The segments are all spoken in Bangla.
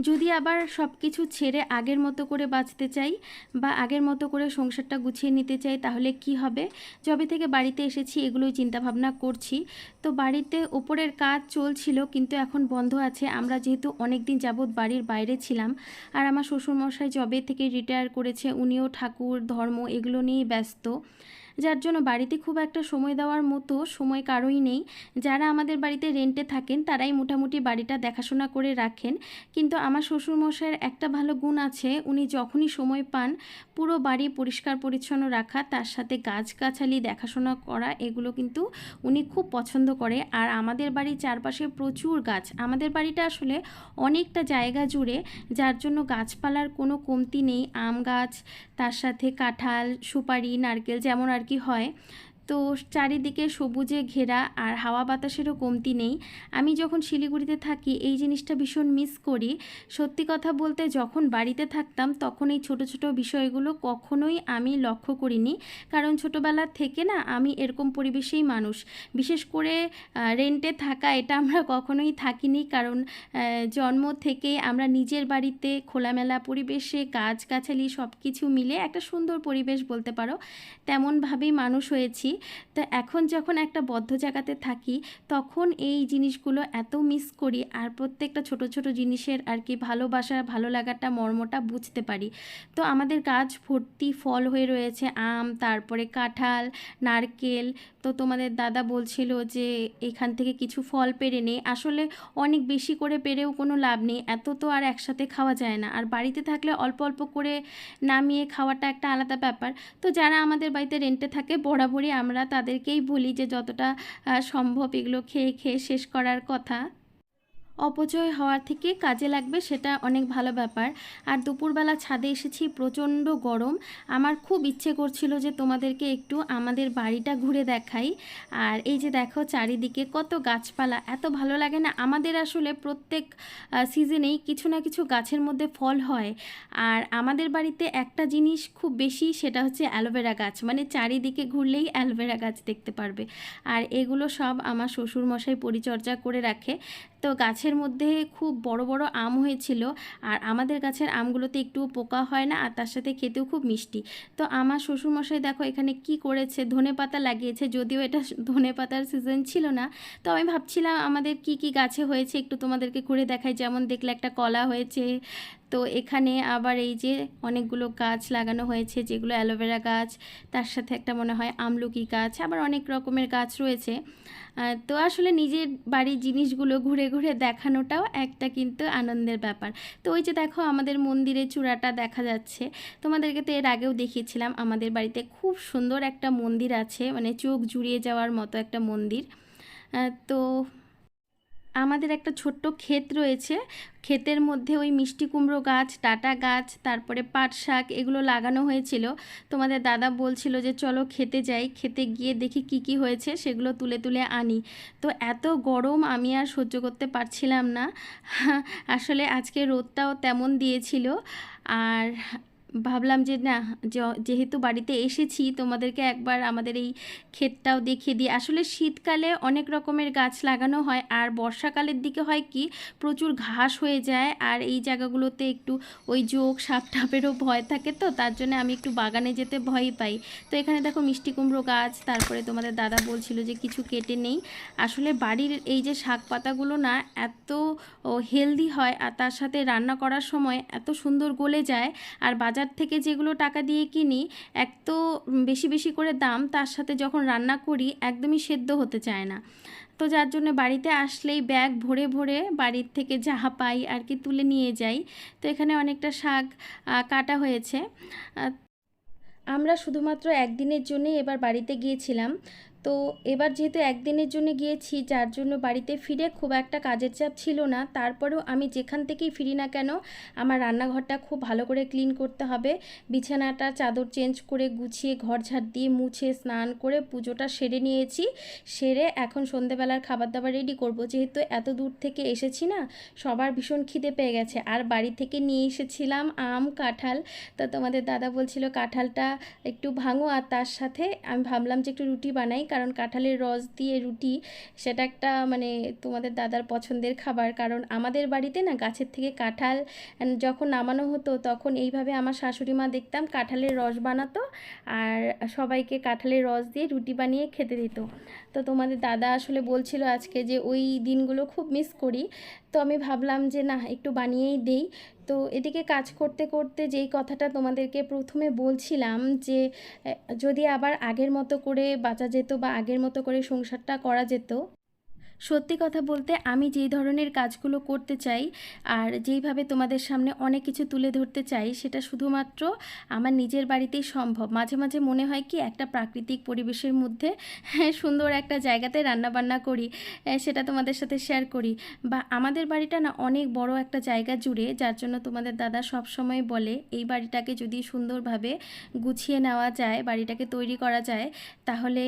যদি আবার সব কিছু ছেড়ে আগের মতো করে বাঁচতে চাই বা আগের মতো করে সংসারটা গুছিয়ে নিতে চাই, তাহলে কি হবে? যবে থেকে বাড়িতে এসেছি, এগুলোই চিন্তাভাবনা করছি। তো বাড়িতে ওপরের কাজ চলছিল, কিন্তু এখন বন্ধ আছে। আমরা যেহেতু অনেক দিন যাবৎ বাড়ির বাইরে ছিলাম, আর আমার শ্বশুরমশাই জবে থেকে রিটায়ার করেছে, উনিও ঠাকুর, ধর্ম, এগুলো নিয়েই ব্যস্ত। যার জন্য বাড়িতে খুব একটা সময় দেওয়ার মতো সময় কারোই নেই। যারা আমাদের বাড়িতে রেন্টে থাকেন, তারাই মোটামুটি বাড়িটা দেখাশোনা করে রাখেন। কিন্তু আমার শ্বশুরমশাইয়ের একটা ভালো গুণ আছে, উনি যখনই সময় পান, পুরো বাড়ি পরিষ্কার পরিচ্ছন্ন রাখা, তার সাথে গাছগাছালি দেখাশোনা করা, এগুলো কিন্তু উনি খুব পছন্দ করে। আর আমাদের বাড়ির চারপাশে প্রচুর গাছ। আমাদের বাড়িটা আসলে অনেকটা জায়গা জুড়ে, যার জন্য গাছপালার কোনো কমতি নেই। আম গাছ, তার সাথে কাঁঠাল, সুপারি, নারকেল, যেমন আর কি হয় তো চারিদিকে সবুজে ঘেরা আর হাওয়া বাতাসেরও কমতি নেই। আমি যখন শিলিগুড়িতে থাকি, এই জিনিসটা ভীষণ মিস করি। সত্যি কথা বলতে যখন বাড়িতে থাকতাম, তখন এই ছোট ছোট বিষয়গুলো কখনোই আমি লক্ষ্য করিনি। কারণ ছোটোবেলা থেকে না, আমি এরকম পরিবেশেই মানুষ। বিশেষ করে রেন্টে থাকা, এটা আমরা কখনোই থাকিনি। কারণ জন্ম থেকে আমরা নিজের বাড়িতে খোলামেলা পরিবেশে, গাছগাছালি সব কিছু মিলে একটা সুন্দর পরিবেশ বলতে পারো, তেমনভাবেই মানুষ হয়েছি। তো এখন যখন একটা বদ্ধ জায়গাতে থাকি, তখন এই জিনিসগুলো এত মিস করি আর প্রত্যেকটা ছোট ছোট জিনিসের আর কি ভালোবাসা, ভালো লাগাটা, মর্মটা বুঝতে পারি। তো আমাদের গাছ ভর্তি ফল হয়ে রয়েছে, আম, তারপরে কাঁঠাল, নারকেল। তো তোমাদের দাদা বলছিল যে এখান থেকে কিছু ফল পেরে নেই আসলে অনেক বেশি করে পেরেও কোনো লাভ নেই, এত তো আর একসাথে খাওয়া যায় না। আর বাড়িতে থাকলে অল্প অল্প করে নামিয়ে খাওয়াটা একটা আলাদা ব্যাপার। তো যারা আমাদের বাড়িতে রেন্টে থাকে, বরাবরই আমরা তাদেরকেই বলি যে যতটা সম্ভব এগুলো খেয়ে খেয়ে শেষ করার কথা। অপচয় হওয়ার থেকে কাজে লাগবে সেটা অনেক ভালো ব্যাপার। আর দুপুরবেলা ছাদে এসেছি, প্রচণ্ড গরম। আমার খুব ইচ্ছে করছিল যে তোমাদেরকে একটু আমাদের বাড়িটা ঘুরে দেখাই। আর এই যে দেখো চারিদিকে কত গাছপালা, এত ভালো লাগে না। আমাদের আসলে প্রত্যেক সিজনেই কিছু না কিছু গাছের মধ্যে ফল হয়। আর আমাদের বাড়িতে একটা জিনিস খুব বেশি, সেটা হচ্ছে অ্যালোভেরা গাছ। মানে চারিদিকে ঘুরলেই অ্যালোভেরা গাছ দেখতে পারবে। আর এগুলো সব আমার শ্বশুরমশাই পরিচর্যা করে রাখে। তো গাছের মধ্যে খুব বড় বড় আম হয়েছিল আর আমাদের গাছের আমগুলোতে একটু পোকা হয় না আর তার সাথে খেতেও খুব মিষ্টি। তো আমার শ্বশুরমশাই দেখো এখানে কি করেছে? ধনে পাতা লাগিয়েছে, যদিও এটা ধনে পাতার সিজন ছিল না। তো আমি ভাবছিলাম আমাদের কি কি গাছে হয়েছে একটু তোমাদেরকে ঘুরে দেখাই। যেমন দেখলে একটা কলা হয়েছে, তো এখানে আবার এই যে অনেকগুলো গাছ লাগানো হয়েছে, যেগুলো অ্যালোভেরা গাছ, তার সাথে একটা মনে হয় আমলকি গাছ, আবার অনেক রকমের গাছ রয়েছে। তো আসলে নিজের বাড়ির জিনিসগুলো ঘুরে ঘুরে দেখানোটাও একটা কিন্তু আনন্দের ব্যাপার। তো ওই যে দেখো আমাদের মন্দিরের চূড়াটা দেখা যাচ্ছে। তোমাদেরকে তো এর আগেও দেখিয়েছিলাম, আমাদের বাড়িতে খুব সুন্দর একটা মন্দির আছে মানে চোখ জুড়িয়ে যাওয়ার মতো একটা মন্দির। তো আমাদের একটা ছোট্ট ক্ষেত রয়েছে। ক্ষেতের মধ্যে ওই মিষ্টি কুমড়ো গাছ টাটা গাছ, তারপরে পাট শাক এগুলো লাগানো হয়েছিল। তোমাদের দাদা বলছিল যে, চলো খেতে যাই। খেতে গিয়ে দেখি কি কি হয়েছে, সেগুলো তুলে তুলে আনি। তো এত গরম আমি আর সহ্য করতে পারছিলাম না। আসলে আজকে রোদটাও তেমন দিয়েছিল। আর ভাবলাম যে না যেহেতু বাড়িতে এসেছি, তোমাদেরকে একবার আমাদের এই ক্ষেতটাও দেখিয়ে দিই। আসলে শীতকালে অনেক রকমের গাছ লাগানো হয়, আর বর্ষাকালের দিকে হয় কি, প্রচুর ঘাস হয়ে যায়, আর এই জায়গাগুলোতে একটু ওই যোগ সাপ টাপেরও ভয় থাকে তো, তার জন্য আমি একটু বাগানে যেতে ভয় পাই। তো এখানে দেখো মিষ্টি কুমড়ো গাছ, তারপরে তোমাদের দাদা বলছিল যে কিছু কেটে নেই। আসলে বাড়ির এই যে শাক পাতাগুলো না, এত হেলদি হয়, আর তার সাথে রান্না করার সময় এত সুন্দর গলে যায়, আর বাজার থেকে যেগুলো টাকা দিয়ে কিনি, এক তো বেশি বেশি করে দাম, তার সাথে যখন রান্না করি একদমই সেদ্ধ হতে চায় না। তো যার জন্য বাড়িতে আসলেই ব্যাগ ভরে ভরে বাড়ির থেকে যাহা পাই আর কি তুলে নিয়ে যাই। তো এখানে অনেকটা শাক কাটা হয়েছে। আমরা শুধুমাত্র একদিনের জন্যই এবার বাড়িতে গিয়েছিলাম। তো এবার যেহেতু একদিনের জন্য গিয়েছি, যার জন্য বাড়িতে ফিরে খুব একটা কাজের চাপ ছিল না, তারপরেও আমি যেখান থেকেই ফিরি না কেন, আমার রান্নাঘরটা খুব ভালো করে ক্লিন করতে হবে। বিছানাটা চাদর চেঞ্জ করে গুছিয়ে ঘর ঝাড় দিয়ে মুছে স্নান করে পুজোটা সেরে নিয়েছি। সেরে এখন সন্ধেবেলার খাবার দাবার রেডি করব। যেহেতু এত দূর থেকে এসেছি না, সবার ভীষণ খিদে পেয়ে গেছে। আর বাড়ি থেকে নিয়ে এসেছিলাম আম, কাঁঠাল। তো তোমাদের দাদা বলছিল কাঁঠালটা একটু ভাঙো আর তার সাথে আমি ভাবলাম যে একটু রুটি বানাই। কারণ কাঁঠালের রস দিয়ে রুটি সেটা একটা মানে তোমাদের দাদার পছন্দের খাবার। কারণ আমাদের বাড়িতে না গাছের থেকে কাঁঠাল যখন নামানো হতো তখন এইভাবে আমার শাশুড়ি মা দেখতাম কাঁঠালের রস বানাতো আর সবাইকে কাঁঠালের রস দিয়ে রুটি বানিয়ে খেতে দিত। তো তোমাদের দাদা আসলে বলছিল আজকে যে ওই দিনগুলো খুব মিস করি। তো আমি ভাবলাম যে না একটু বানিয়েই দেই। তো এদিকে কাজ করতে করতে যেই কথাটা তোমাদেরকে প্রথমে বলছিলাম যে যদি আবার আগের মতো করে বাঁচা যেত বা আগের মতো করে সংসারটা করা যেত সত্যি কথা বলতে আমি যেই ধরনের কাজগুলো করতে চাই আর যেইভাবে তোমাদের সামনে অনেক কিছু তুলে ধরতে চাই সেটা শুধুমাত্র আমার নিজের বাড়িতেই সম্ভব। মাঝে মাঝে মনে হয় কি একটা প্রাকৃতিক পরিবেশের মধ্যে হ্যাঁ, সুন্দর একটা জায়গাতে রান্না বান্না করি সেটা তোমাদের সাথে শেয়ার করি। বা আমাদের বাড়িটা না অনেক বড় একটা জায়গা জুড়ে যার জন্য তোমাদের দাদা সব সময় বলে এই বাড়িটাকে যদি সুন্দরভাবে গুছিয়ে নেওয়া যায় বাড়িটাকে তৈরি করা যায় তাহলে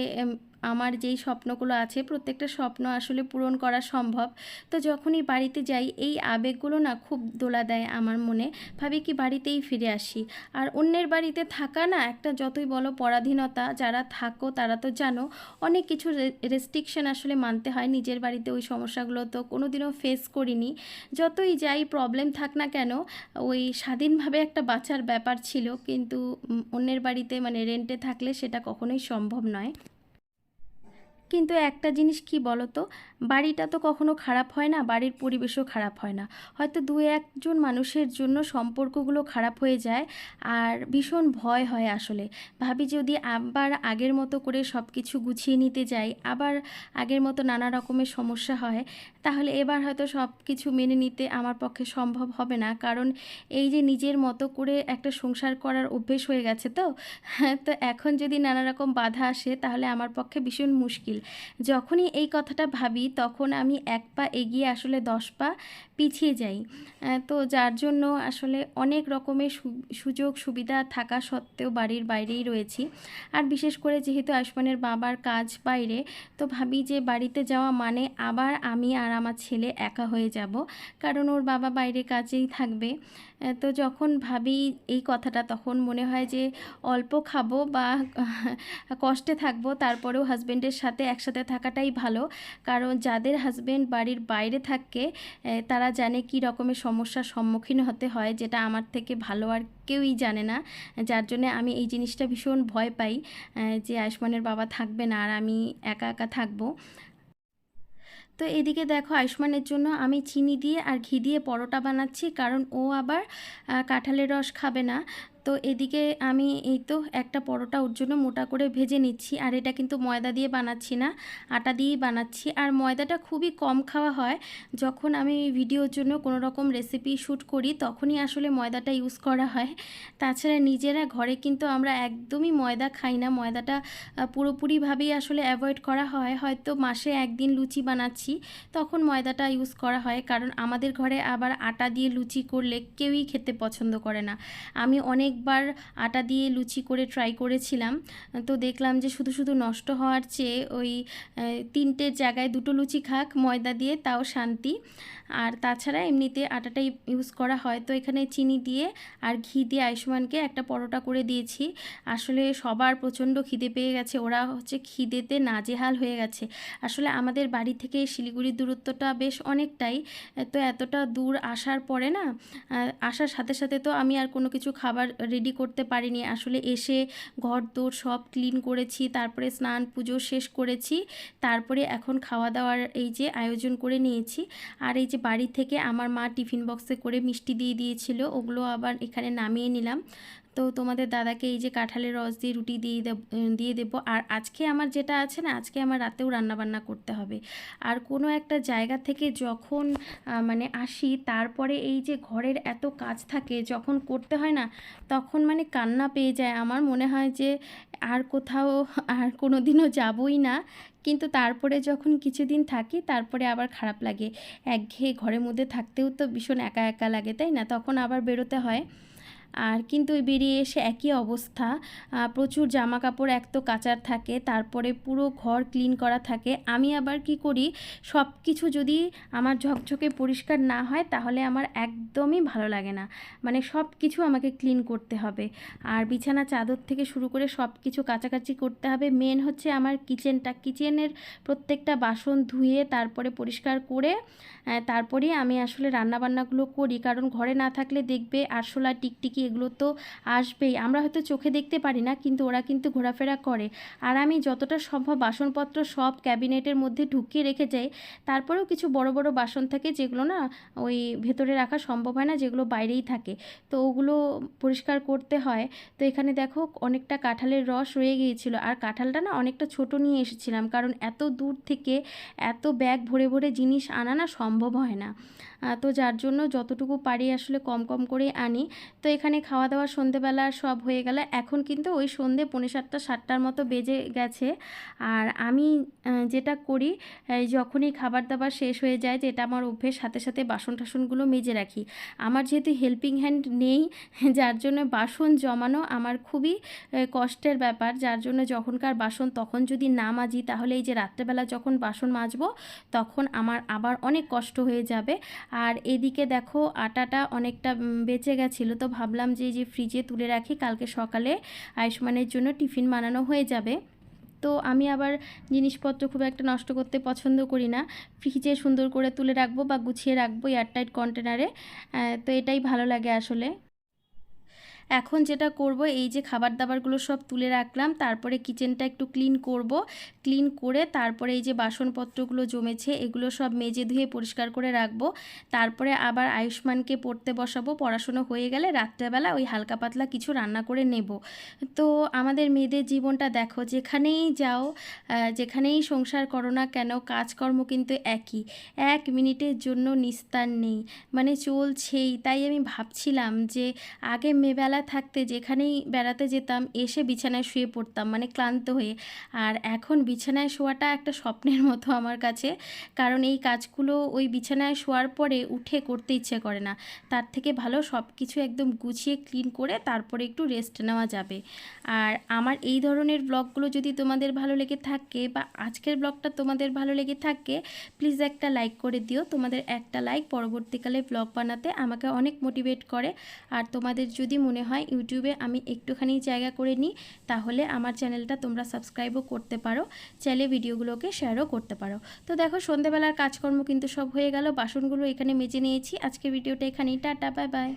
আমার যেই স্বপ্নগুলো আছে, প্রত্যেকটা স্বপ্ন আসলে পূরণ করা সম্ভব। তো যখনই বাড়িতে যাই, এই আবেগগুলো না খুব দোলা দেয় আমার মনে। ভাবি কি বাড়িতেই ফিরে আসি। আর অন্যের বাড়িতে থাকা না একটা যতই বলো পরাধীনতা, যারা থাকো তারা তো জানো, অনেক কিছু রেস্ট্রিকশন আসলে মানতে হয়। নিজের বাড়িতে ওই সমস্যাগুলো তো কোনোদিনও ফেস করিনি। যতই যাই প্রবলেম থাক না কেন, ওই স্বাধীনভাবে একটা বাঁচার ব্যাপার ছিল। কিন্তু অন্যের বাড়িতে মানে রেন্টে থাকলে সেটা কখনোই সম্ভব নয়। কিন্তু একটা জিনিস কি বলো তো বাড়িটা তো কখনো খারাপ হয় না, বাড়ির পরিবেশও খারাপ হয় না। হয়তো দু একজন মানুষের জন্য সম্পর্কগুলো খারাপ হয়ে যায় আর ভীষণ ভয় হয় আসলে। ভাবি যদি আবার আগের মতো করে সব কিছু গুছিয়ে নিতে যাই আবার আগের মতো নানা রকমের সমস্যা হয়, তাহলে এবার হয়তো সব কিছু মেনে নিতে আমার পক্ষে সম্ভব হবে না। কারণ এই যে নিজের মতো করে একটা সংসার করার অভ্যেস হয়ে গেছে তো? হ্যাঁ তো এখন যদি নানা রকম বাধা আসে, তাহলে আমার পক্ষে ভীষণ মুশকিল। যখনই এই কথাটা ভাবি, তখন আমি এক পা এগিয়ে আসলে দশ পা পিছিয়ে যাই। তো যার জন্য আসলে অনেক রকমের সুযোগ সুবিধা থাকা সত্ত্বেও বাড়ির বাইরেই রয়েছি। আর বিশেষ করে যেহেতু আয়ুষ্মানের বাবার কাজ বাইরে, তো ভাবি যে বাড়িতে যাওয়া মানে আবার আমি আর আমার ছেলে একা হয়ে যাব, কারণ ওর বাবা বাইরে কাজেই থাকবে। তো যখন ভাবি এই কথাটা, তখন মনে হয় যে অল্প খাব বা কষ্টে থাকব, তারপরেও হাজবেন্ডের সাথে একসাথে থাকাটাই ভালো। কারণ যাদের হাজবেন্ড বাড়ির বাইরে থাকে তারা জানে কি রকমের সমস্যার সম্মুখীন হতে হয়, যেটা আমার থেকে ভালো আর কেউই জানে না। যার জন্য আমি এই জিনিসটা ভীষণ ভয় পাই যে আয়ুষ্মানের বাবা থাকবে না আর আমি একা একা থাকব। তো এদিকে দেখো, আয়ুষ্মানের জন্য আমি চিনি দিয়ে আর ঘি দিয়ে পরোটা বানাচ্ছি, কারণ ও আবার কাঁঠালের রস খাবে না। তো এদিকে আমি এই তো একটা পরোটা ওর জন্য মোটা করে ভেজে নিচ্ছি, আর এটা কিন্তু ময়দা দিয়ে বানাচ্ছি না, আটা দিয়েই বানাচ্ছি। আর ময়দাটা খুবই কম খাওয়া হয়, যখন আমি ভিডিওর জন্য কোনো রকম রেসিপি শ্যুট করি তখনই আসলে ময়দাটা ইউজ করা হয়। তাছাড়া নিজেরা ঘরে কিন্তু আমরা একদমই ময়দা খাই না, ময়দাটা পুরোপুরিভাবেই আসলে অ্যাভয়েড করা হয়। হয়তো মাসে একদিন লুচি বানাচ্ছি, তখন ময়দাটা ইউজ করা হয়, কারণ আমাদের ঘরে আবার আটা দিয়ে লুচি করলে কেউই খেতে পছন্দ করে না। আমি অনেকবার আটা দিয়ে লুচি করে ট্রাই করেছিলাম। তো দেখলাম যে শুধু শুধু নষ্ট হওয়ার চেয়ে ওই আহ, তিনটের জায়গায় দুটো লুচি খাক ময়দা দিয়ে তাও শান্তি। আর তাছাড়া এমনিতে আটাটাই ইউজ করা হয়। তো এখানে চিনি দিয়ে আর ঘি দিয়ে আয়ুষ্মানকে একটা পরোটা করে দিয়েছি। আসলে সবার প্রচণ্ড খিদে পেয়ে গেছে। ওরা হচ্ছে খিদেতে নাজেহাল হয়ে গেছে। আসলে আমাদের বাড়ি থেকে শিলিগুড়ির দূরত্বটা বেশ অনেকটাই। তো এতটা দূর আসার পরে না আসার সাথে সাথে তো আমি আর কোনো কিছু খাবার রেডি করতে পারিনি। আসলে এসে ঘর দোর সব ক্লিন করেছি, তারপরে স্নান পুজো শেষ করেছি, তারপরে এখন খাওয়া দাওয়ার এই যে আয়োজন করে নিয়েছি। আর এই যে বাড়ি থেকে আমার মা টিফিন বক্সে করে মিষ্টি দিয়ে দিয়েছিল, ওগুলো আবার এখানে নামিয়ে নিলাম। তো তোমাদের দাদাকে এই যে কাঁঠালের রস দিয়ে রুটি দিয়ে দিয়ে দেবো। আর আজকে আমার যেটা আছে না, আজকে আমার রাতেও রান্নাবান্না করতে হবে। আর কোনো একটা জায়গা থেকে যখন মানে আসি, তারপরে এই যে ঘরের এত কাজ থাকে, যখন করতে হয় না, তখন মানে কান্না পেয়ে যায়। আমার মনে হয় যে আর কোথাও, আর কোনো দিনও যাবই না। কিন্তু তারপরে যখন কিছুদিন থাকি, তারপরে আবার খারাপ লাগে। একঘেয়ে ঘরের মধ্যে থাকতেও তো ভীষণ একা একা লাগে, তাই না? তখন আবার বেরোতে হয়। আর কিন্তু বেরিয়ে এসে একই অবস্থা প্রচুর জামা কাপড় এক তো কাচার থাকে, তারপরে পুরো ঘর ক্লিন করা থাকে। আমি আবার কি করি সব কিছু যদি আমার ঝকঝকে পরিষ্কার না হয়, তাহলে আমার একদমই ভালো লাগে না। মানে সব কিছু আমাকে ক্লিন করতে হবে। আর বিছানা চাদর থেকে শুরু করে সব কিছু কাচাকাচি করতে হবে। মেন হচ্ছে আমার কিচেনটা কিচেনের প্রত্যেকটা বাসন ধুয়ে, তারপরে পরিষ্কার করে তারপরেই আমি আসলে রান্নাবান্নাগুলো করি। কারণ ঘরে না থাকলে দেখবে আরশোলা টিকটিকি এগুলো তো আসবেই। আমরা হয়তো চোখে দেখতে পারি না, কিন্তু ওরা কিন্তু ঘোরাফেরা করে। আর আমি যতটা সম্ভব বাসনপত্র সব ক্যাবিনেটের মধ্যে ঢুকিয়ে রেখে যাই। তারপরেও কিছু বড় বড় বাসন থাকে যেগুলো না ওই ভেতরে রাখা সম্ভব হয় না, যেগুলো বাইরেই থাকে। তো ওগুলো পরিষ্কার করতে হয়। তো এখানে দেখো অনেকটা কাঁঠালের রস রয়ে গিয়েছিল। আর কাঁঠালটা না অনেকটা ছোট নিয়ে এসেছিলাম, কারণ এত দূর থেকে এত ব্যাগ ভরে ভরে জিনিস আনা না সম্ভব হয় না। তো যার জন্য যতটুকু পারি আসলে কম কম করে আনি। তো এখানে খাওয়া দাওয়া সন্ধেবেলা সব হয়ে গেলে। এখন কিন্তু ওই সন্ধে পৌনে সাতটা, সাতটার মতো বেজে গেছে। আর আমি যেটা করি যখনই খাবার দাবার শেষ হয়ে যায়, যেটা আমার অভ্যেস, সাথে সাথে বাসন টাসনগুলো মেজে রাখি। আমার যেহেতু হেল্পিং হ্যান্ড নেই, যার জন্য বাসন জমানো আমার খুবই কষ্টের ব্যাপার। যার জন্য যখনকার বাসন, তখন যদি না মাজি, তাহলে এই যে রাত্রেবেলা যখন বাসন মাজবো, তখন আমার আবার অনেক কষ্ট হয়ে যাবে। আর এদিকে দেখো আটাটা অনেকটা বেঁচে গেছিল। তো ভাবলাম যে যে ফ্রিজে তুলে রাখি, কালকে সকালে আয়ুষ্মানের জন্য টিফিন বানানো হয়ে যাবে। তো আমি আবার জিনিসপত্র খুব একটা নষ্ট করতে পছন্দ করি না। ফ্রিজে সুন্দর করে তুলে রাখব বা গুছিয়ে রাখব এয়ারটাইট কন্টেনারে তো এটাই ভালো লাগে আসলে। এখন যেটা করব, এই যে খাবার দাবারগুলো সব তুলে রাখলাম, তারপরে কিচেনটা একটু ক্লিন করব। ক্লিন করে তারপরে এই যে বাসনপত্রগুলো জমেছে, এগুলো সব মেজে ধুয়ে পরিষ্কার করে রাখব। তারপরে আবার আয়ুষ্মানকে পড়তে বসাবো, পড়াশুনো হয়ে গেলে রাত্রেবেলা ওই হালকা পাতলা কিছু রান্না করে নেব। তো আমাদের মেয়েদের জীবনটা দেখো, যেখানেই যাও যেখানেই সংসার করো না কেন, কাজকর্ম কিন্তু একই। এক মিনিটের জন্য নিস্তার নেই। মানে চলছেই। তাই আমি ভাবছিলাম যে আগে মেয়েবেলা থাকতে, যেখানেই বেড়াতে যেতাম, এসে বিছানায় শুয়ে পড়তাম মানে ক্লান্ত হয়ে। আর এখন বিছানায় শোয়াটা একটা স্বপ্নের মতো আমার কাছে। কারণ এই কাজগুলো ওই বিছানায় শোয়ার পরে উঠে করতে ইচ্ছে করে না। তার থেকে ভালো সব কিছু একদম গুছিয়ে, ক্লিন করে তারপরে একটু রেস্ট নেওয়া যাবে। আর আমার এই ধরনের ব্লগগুলো যদি তোমাদের ভালো লেগে থাকে বা আজকের ব্লগটা তোমাদের ভালো লেগে থাকে, প্লিজ একটা লাইক করে দিও। তোমাদের একটা লাইক পরবর্তীকালে ব্লগ বানাতে আমাকে অনেক মোটিভেট করে। আর তোমাদের যদি মনে হয় ইউটিউবে আমি একটুখানি জায়গা করে নিই, তাহলে আমার চ্যানেলটা তোমরা সাবস্ক্রাইবও করতে পারো, চাইলে ভিডিওগুলোকে শেয়ারও করতে পারো। তো দেখো, সন্ধেবেলার কাজকর্ম কিন্তু সব হয়ে গেল, বাসনগুলো এখানে মেজে নিয়েছি। আজকে ভিডিওটা এখানেই, টাটা বাই বাই